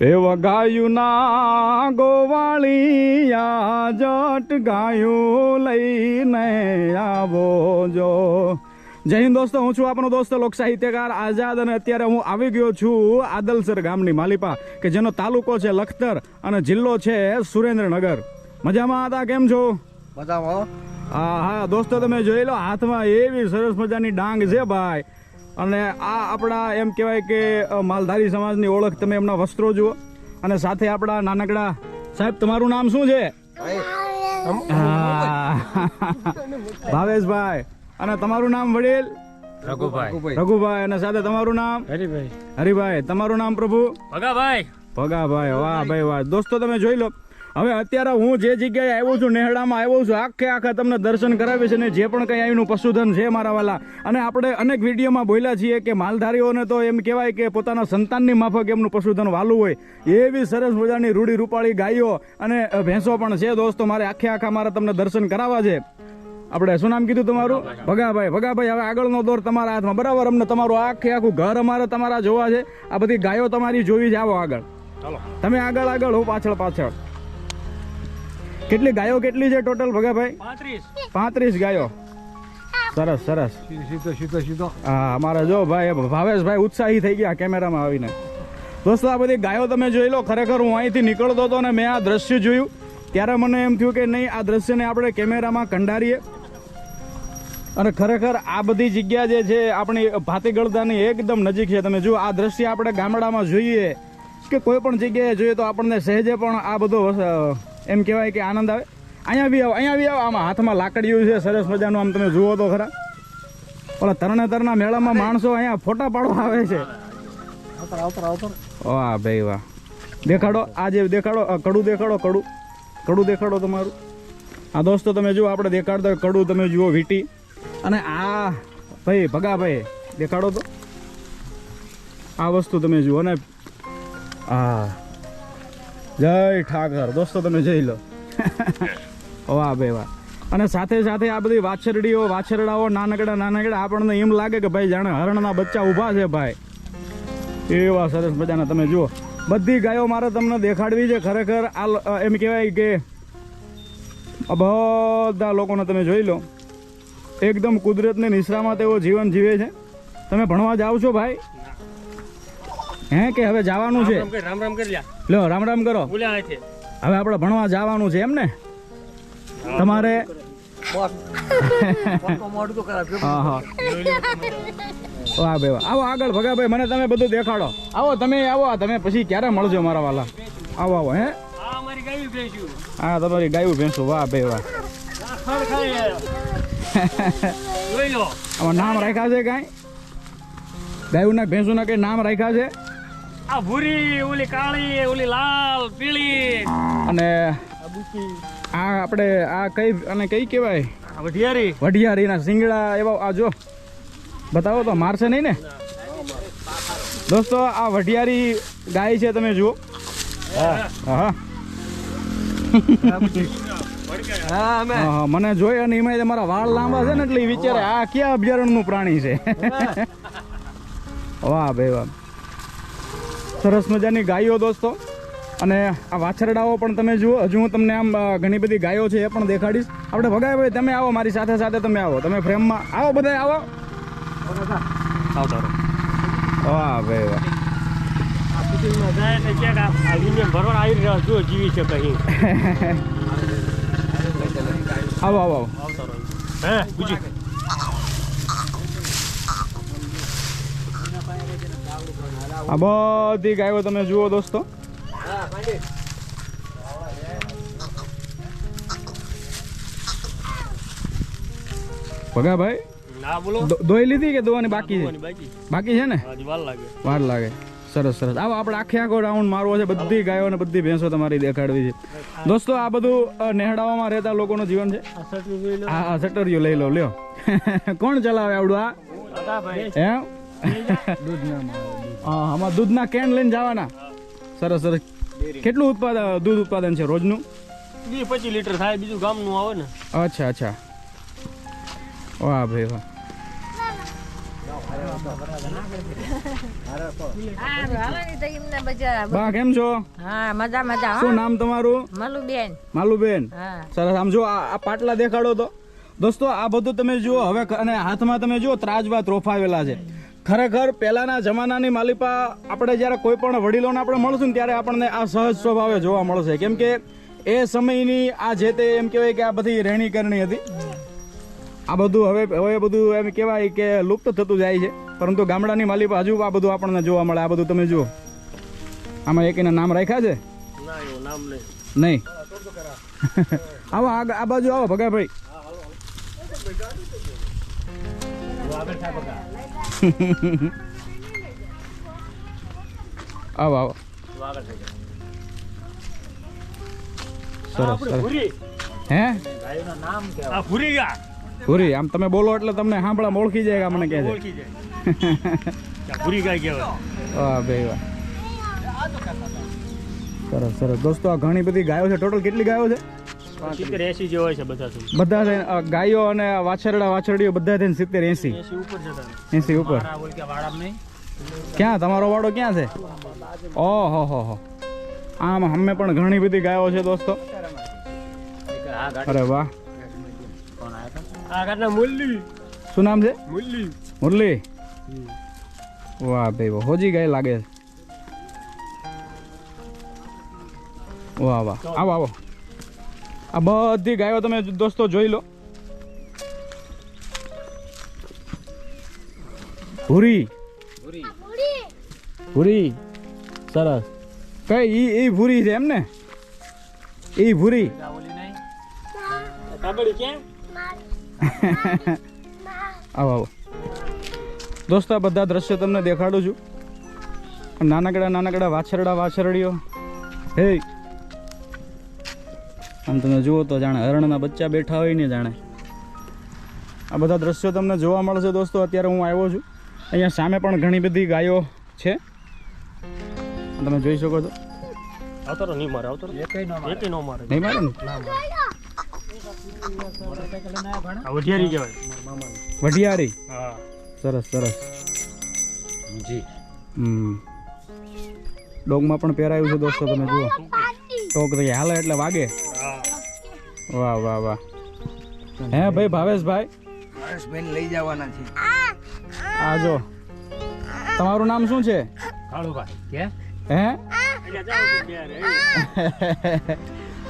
એ વગાયું ના ગોવાળિયા જટ ગાયું લઈને આવો જો. જય હિન્દ દોસ્તો હું છું આપણો દોસ્ત લોક સાહિત્યકાર આઝાદ અને અત્યારે હું આવી ગયો છું આદલસર ગામની માલિપા કે જેનો તાલુકો છે લખતર અને જિલ્લો છે સુરેન્દ્રનગર. મજામાં હતા? કેમ છો? મજામાં હા હા દોસ્તો તમે જોઈ લો હાથમાં એવી સરસ મજાની ડાંગ છે ભાઈ. અને આ આપણા એમ કહેવાય કે માલધારી સમાજની ઓળખ તમે એમના વસ્ત્રો જુઓ. અને સાથે આપણા નાનકડા સાહેબ તમારું નામ શું છે? હા. ભાવેશભાઈ. અને તમારું નામ વડીલ? રઘુભાઈ. રઘુભાઈ. અને સાથે તમારું નામ? હરિભાઈ. હરિભાઈ. તમારું નામ પ્રભુ? ભગાભાઈ. ભગાભાઈ. વાહ ભાઈ વાહ. દોસ્તો તમે જોઈ લો. હવે અત્યારે હું જે જગ્યાએ આવ્યો છું નેહડામાં આવ્યો છું આખે આખા તમને દર્શન કરાવીશ અને જે પણ કંઈ અહીંનું પશુધન છે મારા વાલા અને આપણે અનેક વિડીયોમાં બોલ્યા છીએ કે માલધારીઓને તો એમ કહેવાય કે પોતાના સંતાનની માફક એમનું પશુધન વાલું હોય એવી સરસ મજાની રૂડી રૂપાળી ગાયો અને ભેંસો પણ છે દોસ્તો મારે આખે આખા મારે તમને દર્શન કરાવવા છે. આપણે શું નામ કીધું તમારું? ભગાભાઈ. ભગાભાઈ હવે આગળનો દોર તમારા હાથમાં. બરાબર અમને તમારું આખે આખું ઘર અમારે તમારા જોવા છે. આ બધી ગાયો તમારી જોવી જ આવો આગળ. તમે આગળ આગળ હું પાછળ પાછળ. કેટલી ગાયો કેટલી છે ટોટલ ભગાભાઈ? પાંત્રીસ. ગાયો. સરસ સરસ. સીધો સીધો સીધો હા અમારા જો ભાઈ ભાવેશભાઈ ઉત્સાહી થઈ ગયા કેમેરામાં આવીને. દોસ્તો આ બધી ગાયો તમે જોઈ લો ખરેખર હું અહીંથી નીકળતો હતો અને મેં આ દ્રશ્ય જોયું. ત્યારે મને એમ થયું કે નહીં આ દ્રશ્યને આપણે કેમેરામાં કંડારીએ. અને ખરેખર આ બધી જગ્યા જે છે આપણી ભાતીગળતાની એકદમ નજીક છે. તમે જુઓ આ દ્રશ્ય આપણે ગામડામાં જોઈએ. કે કોઈ પણ જગ્યાએ જોઈએ તો આપણને સહેજે પણ આ બધો એમ કહેવાય કે આનંદ આવે. અહીંયા બી આવો અહીંયા બી આવો. આમાં હાથમાં લાકડીયું છે સરસ મજાનું. આમ તમે જુઓ તો ખરા. ઓલા તરણેતરના મેળામાં માણસો અહીંયા ફોટા પાડવા આવે છે. વાહ ભાઈ વાહ. દેખાડો આ જે દેખાડો કડું દેખાડો કડું. કડું દેખાડો તમારું. આ દોસ્તો તમે જુઓ આપણે દેખાડતા કડું તમે જુઓ વીટી. અને આ ભાઈ ભગા ભાઈ દેખાડો તો. આ વસ્તુ તમે જુઓ ને. હા જય ઠાકર. દોસ્તો તમે જઈ લો. વાહ બે વાહ. અને સાથે સાથે આ બધી વાછરડીઓ વાછરડાઓ નાનકડા નાનકડા આપણને એમ લાગે કે ભાઈ જાણે હરણના બચ્ચા ઊભા છે ભાઈ. એવા સરસ મજાના. તમે જુઓ. બધી ગાયો મારે તમને દેખાડવી છે ખરેખર. આ એમ કહેવાય કે બધા લોકોને તમે જોઈ લો. એકદમ કુદરતની નિશ્રામાં તેઓ જીવન જીવે છે. તમે ભણવા જાઓ છો ભાઈ? હે કે હવે જવાનું છે? રામ રામ કરી લ્યા. લ્યો રામ રામ કરો. હવે આપણે ભણવા જવાનું છે એમ ને? તમારે? હા હા. વાહ ભાઈ આવો આગળ ભગાભાઈ મને તમે બધું દેખાડો. આવો તમે આવો તમે પછી ક્યારે મળજો મારા વાલા? આવો આવો હે? ગાયું હા તમારી ગાયું ભેંસું. વાહ ભાઈ વાહ. નામ રાખ્યા છે કાંઈ? ભેંસું ના કઈ નામ રાખ્યા છે? આ ભૂરી ઓલી કાળી ઓલી લાલ પીળી. અને આ આપણે આ કઈ અને કઈ કહેવાય? વઢિયારી. વઢિયારીના શિંગડા એવા આ જો. બતાવો તો મારશે નહીં ને? દોસ્તો આ વઢિયારી ગાય છે તમે જુઓ. હા. મને જોઈ અને એમાં મારા વાળ લાંબા છે ને એટલે વિચારે આ કયા અભયારણ્યનું પ્રાણી છે? વાહ ભાઈ વાહ. સરસ મજાની ગાયો દોસ્તો. અને આ વાછરડાઓ પણ તમે જુઓ હજુ હું તમને આમ ઘણી બધી ગાયો છે એ પણ દેખાડીશ. આપણે ભગાય ભાઈ તમે આવો મારી સાથે સાથે તમે આવો. તમે ફ્રેમમાં આવો બધા આવો. વાહ ભાઈ વાહ. આવો આવો. આવો હે આ બધી ગાયો તમે જુઓ દોસ્તો. ભગા ભાઈ ના બોલો. દો- દોઈ લીધી કે ધોવાની બાકી છે? બાકી. છે ને? વાર લાગે. સરસ સરસ. આવો આપણે આખે આખો રાઉન્ડ મારવો છે. બધી ગાયો અને બધી ભેંસો તમારી દેખાડવી છે. દોસ્તો આ બધું અ, રહેતા લોકોનું જીવન છે? હા સટરિયું લઈ લો લ્યો. કોણ ચલાવે આવડું આ? આમાં દૂધના કેન લઈને જવાના. સરસ સરસ. કેટલું ઉત્પાદન દૂધ ઉત્પાદન છે રોજનું? વીસ પચીસ લીટર થાય બીજું ગામનું આવે ને. અચ્છા અચ્છા. વાહ ભાઈ વાહ. હા ભાવાની તો એમને બધા બા કેમ છો? હા મજા મજા શું હો નામ તમારું? માલુબેન. સરસ આમ જો આ આ પાટલા દેખાડો તો. દોસ્તો આ બધું તમે જુઓ હવે અને હાથમાં તમે જુઓ ત્રાજવા ત્રોફાવેલા છે. ખરેખર પહેલાના જમાનાની માલિપા આપણે જ્યારે કોઈ પણ વડીલોને આપણે મળશું ને ત્યારે આપણને આ સહજ સ્વભાવે જોવા મળશે. કેમ કે એ સમયની આ જે તે એમ કહેવાય કે આ બધી રહેણી કરણી હતી. આ બધું હવે હવે બધું એમ કહેવાય કે લુપ્ત થતું જાય છે. પરંતુ ગામડાની માલિપા હજુ આ બધું આપણને જોવા મળે. આ બધું તમે જુઓ. આમાં એકના નામ રાખ્યા છે? નહીં. આવો આ બાજુ આવો ભગાભાઈ. આવો આવો. સરસ હે? ભૂરી આમ તમે બોલો એટલે તમને સાંભળા ઓળખી જાય મને કહે છે. વાહ વાહ. સરસ સરસ. દોસ્તો આ ઘણી બધી ગાયો છે. ટોટલ કેટલી ગાયો છે? સિત્તેર એસી જે છે બધા બધા થઈને ગાયો અને વાછરડા વાછરડીઓ બધા થઈને સિત્તેર એસી એસી ઉપર જતા એસી ઉપર? ક્યાં? તમારો વાડો ક્યાં છે? ઓહો હો હો. આમ અમે પણ ઘણી બધી ગાયો છે દોસ્તો. અરે વાહ. શું નામ છે? મુરલી. મુરલી? વાહ ભાઈ વાહ. હોજી ગાય લાગે છે. વાહ વાહ. આવો આવો. આ બધી ગાયો તમે દોસ્તો જોઈ લો. ભૂરી. ભૂરી. સરસ. કઈ ઈ ઈ ભૂરી છે એમ ને? ઈ ભૂરી. કાબડી આવો આવો. દોસ્તો આ બધા દ્રશ્યો તમને દેખાડું છું. નાનકડા નાનકડા વાછરડા વાછરડીઓ. હે આમ તમે જુઓ તો જાણે હરણના બચ્ચા બેઠા હોય ને જાણે. આ બધા દ્રશ્યો તમને જોવા મળશે દોસ્તો અત્યારે હું આવ્યો છું. અહીંયા સામે પણ ઘણી બધી ગાયો છે. તમે જોઈ શકો છો. આવતો નહીં મારે આવતો રહો. મારે. નહીં મારે ને? વઢિયારી કહેવાય. વઢિયારી? હા. સરસ સરસ. હમ. ડોગમાં પણ પહેરાયું છે દોસ્તો તમે જુઓ. ટોક થઈ હાલે એટલે વાગે. વાહ વાહ વાહ. હે ભાઈ ભાવેશભાઈ? હરેશભાઈને લઈ જવાના છે. આ જો. તમારું નામ શું છે? કાળુભાઈ. કે? હે? એટલે જાઓ ત્યારે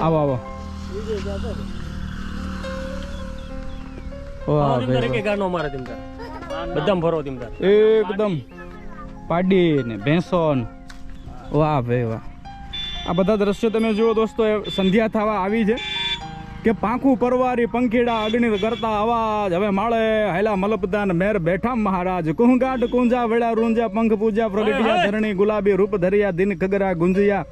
આવો આવો. એકદમ. પાડી ને ભેંસો વાહ ભાઈ વાહ. આ બધા દ્રશ્યો તમે જુઓ દોસ્તો એ સંધ્યા થવા આવી છે. કે પાંખું પરવારી પંખીડા અગ્નિ કરતા અવાજ. હવે માળે હેલા મલપદાન મેર બેઠા મહારાજ. કુંગાટ કુંજા વેળા રૂંજા પંખ પૂજા પ્રગટિયા ધરણી ગુલાબી રૂપ ધરિયા દિન કગરા ગુંજિયા.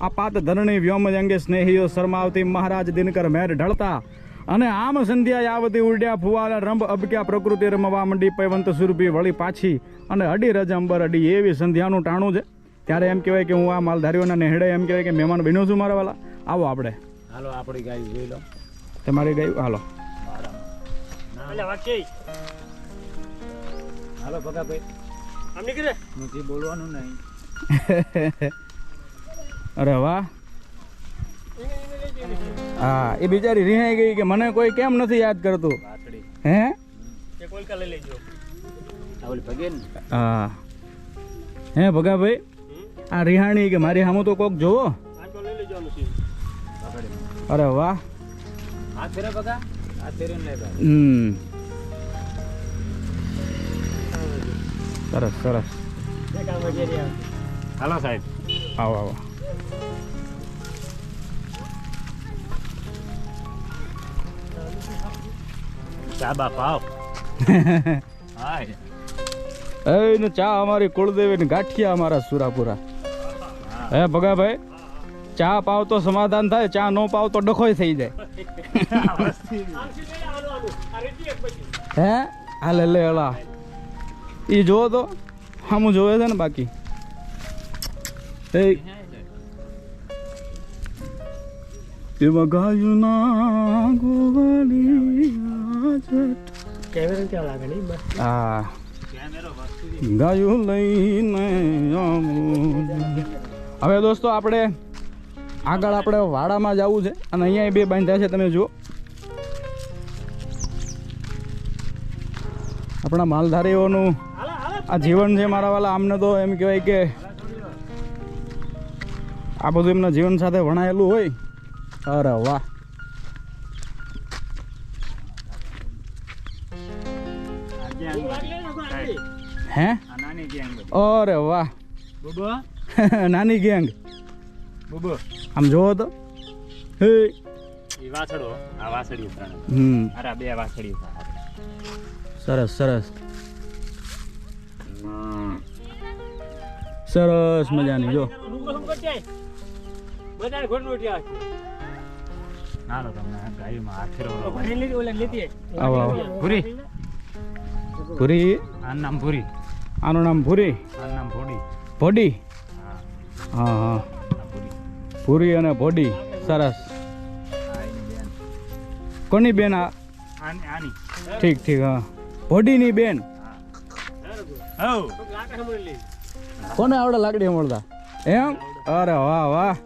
આ પાત ધરણી વ્યોમ અંગે સ્નેહીઓ શરમાવતી મહારાજ દિનકર મેર ઢળતા. અને આમ સંધ્યા આવતી ઉડ્યા ફુવાલા રંભ અબક્યા પ્રકૃતિ રમવા મંડી પૈવંત સુરભી વળી પાછી અને અડી રજ અંબર અડી એવી સંધ્યાનું ટાણું છે. ત્યારે એમ કહેવાય કે હું આ માલધારીઓના નેહડે એમ કહેવાય કે મહેમાન બન્યો છું મારા વાલા. આવો આપણે. હાલો આપણી ગાય જોઈ લો. તમારી ગયું હાલો. એટલે વાંચે. હાલો આમ નીકળે? નથી બોલવાનું નહીં. અરે વાહ. હા એ બિચારી રિહાઈ ગઈ કે મને કોઈ કેમ નથી યાદ કરતું? હે? એક ઓલકા લઈ લેજો. હા. હે ભગાભાઈ આ રિહાણી કે મારી સામે તો કોક જોવો? અરે વાહ. સરસ સરસ. હાલો સાહેબ. આવો આવો. ચા બાપા હાય એ. ને ચા અમારી કુળદેવી ને ગાંઠિયા અમારા સુરાપુરા. હે ભગાભાઈ? ચા પાવ તો સમાધાન થાય ચા નો પાવ તો ડખોય થઈ જાય. હે? હાલે લે અલા. એ જોવો તો. હામું જોવે છે ને બાકી. એમાં ગાયું ના ગોવાળી કેમેરા લાગે નહીં? હા. ગાયું લઈને હવે દોસ્તો આપણે આગળ આપણે વાડામાં જવું છે. અને અહીંયા બે બાંધ્યા છે તમે જુઓ. આપણા માલધારીઓનું આ જીવન છે મારા વાલા આમને તો એમ કહેવાય કે આ બધું એમના જીવન સાથે વણાયેલું હોય. અરે વાહ. હે? અરે વાહ. નાની ગેંગ. બબો. આમ જોવો તો. હે. એ વાસળો આ વાસળી હમ. અરે બે વાસળી સરસ સરસ. સરસ મજાની જો. હાલો તમને ગાયમાં આખેરો આવો આવો. ભૂરી. ભૂરી? આનું નામ ભૂરી. આનું નામ ભૂરી? આનું નામ ભોડી. ભોડી? હા હા. ભૂરી અને ભોડી સરસ. કોની બેન આ? ઠીક ઠીક હા. ભોડીની બેન. કોને આવડે લાકડી મળતા એમ? અરે વાહ વાહ.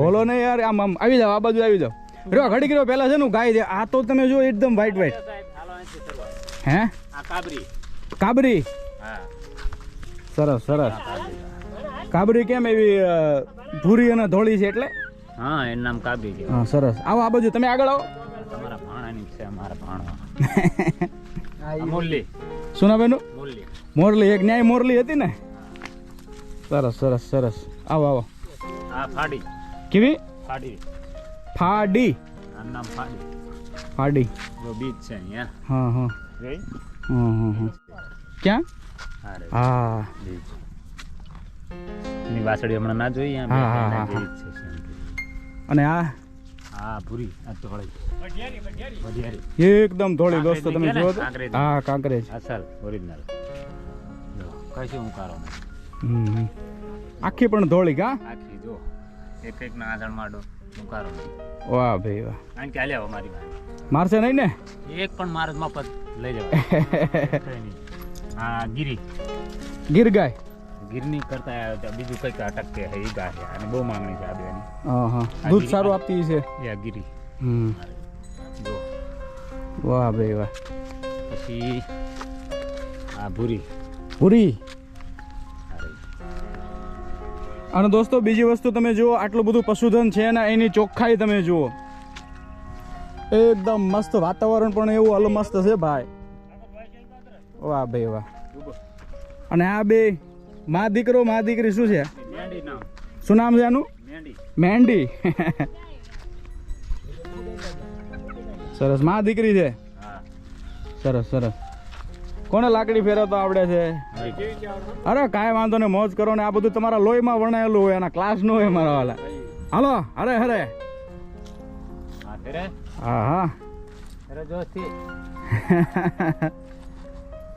બોલો ને યાર આમ આમ આવી જાવ આ બાજુ આવી જાવ રો ઘડી રહ્યો પેલા છે ને ગાય દે આ તો તમે જો એકદમ વ્હાઈટ વ્હાઈટ હે? કાબરી? કાબરી સરસ સરસ. કાબરી કેમ એવી ભૂરી અને ધોળી છે એટલે? હા એનું નામ કાબી છે. હા સરસ. આવો આ બાજુ તમે આગળ આવો. તમારા ભાણાની છે અમારા ભાણવા. મોરલી. સુનાબેનું નામ મોરલી. એક ન્યાય મોરલી હતી ને? સરસ સરસ સરસ. આવો આવો. આ ફાડી. કેવી? ફાડી. ફાડી. આનું નામ ફાડી. ફાડી. જો બીચ છે અહીંયા. હા હા. રે હા હા હા ક્યાં? હા એની વાસળી હમણાં ના જોઈ હા. જેવી જ. અને આ? હા ભૂરી આ ધોળી એકદમ ધોળી દોસ્તો તમે ને? કાંકરેજ. હા કાંકરે અસલ ઓરિજિનલ જો કશું હું કારો હમ, હમ. આખી પણ ધોળી કા? આખી જો. એક એક ના આંધણ માડો હું કારો વાહ ભાઈ વાહ. કારણ કે આલ્યા મારી પાસે મારશે નહીં ને? એક પણ મારે મફત લઈ જવાય હા આ ગીરી ગીર. ગાય ગીરની કરતા બીજું કંઈક અટક છે એ ગા છે અને બહુ માંગણી છે આ બેની દૂધ સારું આપતી છે એ ગીરી. હમ. વાહ ભાઈ વાહ. પછી આ ભૂરી. ભૂરી? અને દોસ્તો બીજી વસ્તુ તમે જુઓ આટલું બધું પશુધન છે ને એની ચોખ્ખાઈ તમે જુઓ. એકદમ મસ્ત વાતાવરણ પણ એવું અલમસ્ત છે ભાઈ. વાહ ભાઈ વાહ. અને આ બે મા દીકરો મા દીકરી શું છે? શું નામ છે આનું? મેંડી મહેંદી. સરસ. મા દીકરી છે? સરસ સરસ. કોને લાકડી ફેરવતો આવડે છે? અરે કાંઈ વાંધો ને મોજ કરો ને આ બધું તમારા લોહીમાં વણાયેલું હોય એના ક્લાસનું હોય મારા વાલા. હાલો અરે હરે. હા હા હા. જોશથી.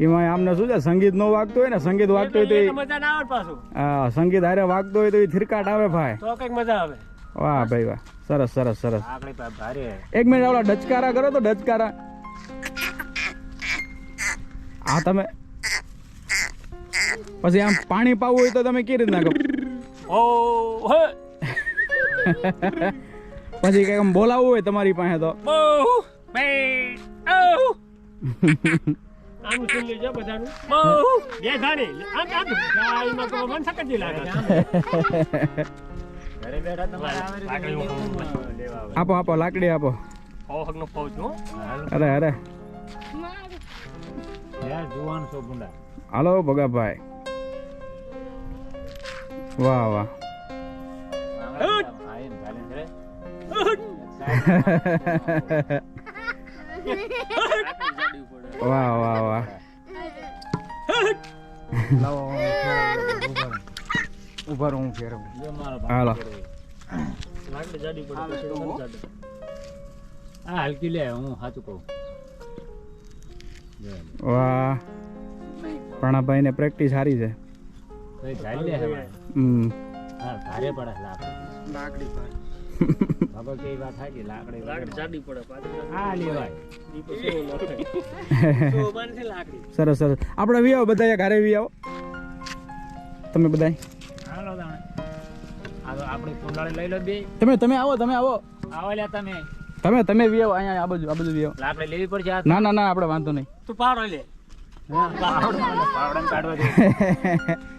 એમાં આમને શું છે સંગીત નો વાગતું હોય ને સંગીત વાગતું હોય તો મજા ના આવે પાછું. હા સંગીત હારે વાગતો હોય તો એ થિરકાટ આવે ભાઈ. તો કંઈક મજા આવે. વાહ ભાઈ વાહ સરસ સરસ સરસ. એક મિનિટ આવડા ડચકારા કરો તો ડચકારા. હા તમે પછી આમ પાણી પાવું હોય તો તમે કેવી રીતના કહો? પછી કઈ બોલાવવું હોય તમારી પાસે તો. બહુ બે ઓ આનું સુન લેજો બધાનું બહુ બે ધાણી આમ આમ ગાયમાં તો મન સકત જ લાગે ઘરે બેઠા તમારે આવે લાકડી રીતે હું લેવા આવે આપો આપો લાકડી આપો હો હક નો પહોંચ હો અરે અરે યાર જુવાન છો ગુંડા હાલો ભગાભાઈ વાહ વાહ આયન ચાલે છે વાહ વાહ વાહ. ઊભા રહું. હું ફેરવું હાલો. હા હલકી લે હું સાચું કહું. વાહ. પ્રણાભાઈ ને પ્રેક્ટિસ સારી છે. હમ. હા ભારે પડે લાકડી. વાત લાકડી લાકડી જાડી પડે પાછી હા લેવાય સરસ સરસ. આપણે વી આવો બધા ઘરે વી આવો. તમે બધા હાલો તાણે આ તો આપણે કુંડાળી લઈ લો બે તમે તમે આવો તમે આવો. આવો લ્યા તમે. તમે તમે વી આવો અહીંયા આ બાજુ આ બાજુ વી આવો. લાકડી લેવી પડશે ના ના ના આપણે વાંધો નહીં. તું પાવડો લે. પાવડા. કાઢવા દે.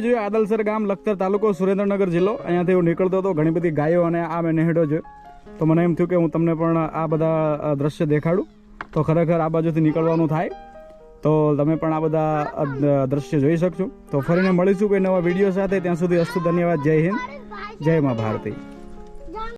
છે? આદલસર ગામ લખતર તાલુકો સુરેન્દ્રનગર જિલ્લો. અહીંયાથી હું નીકળતો હતો ઘણી બધી ગાયો અને આ મેં નેહડો જોયો. તો મને એમ થયું કે હું તમને પણ આ બધા દ્રશ્ય દેખાડું. તો ખરેખર આ બાજુથી નીકળવાનું થાય. તો તમે પણ આ બધા દ્રશ્ય જોઈ શકશો. તો ફરીને મળીશું કોઈ નવા વીડિયો સાથે. ત્યાં સુધી અસ્તુ ધન્યવાદ. જય હિન્દ. જય મા ભારતી.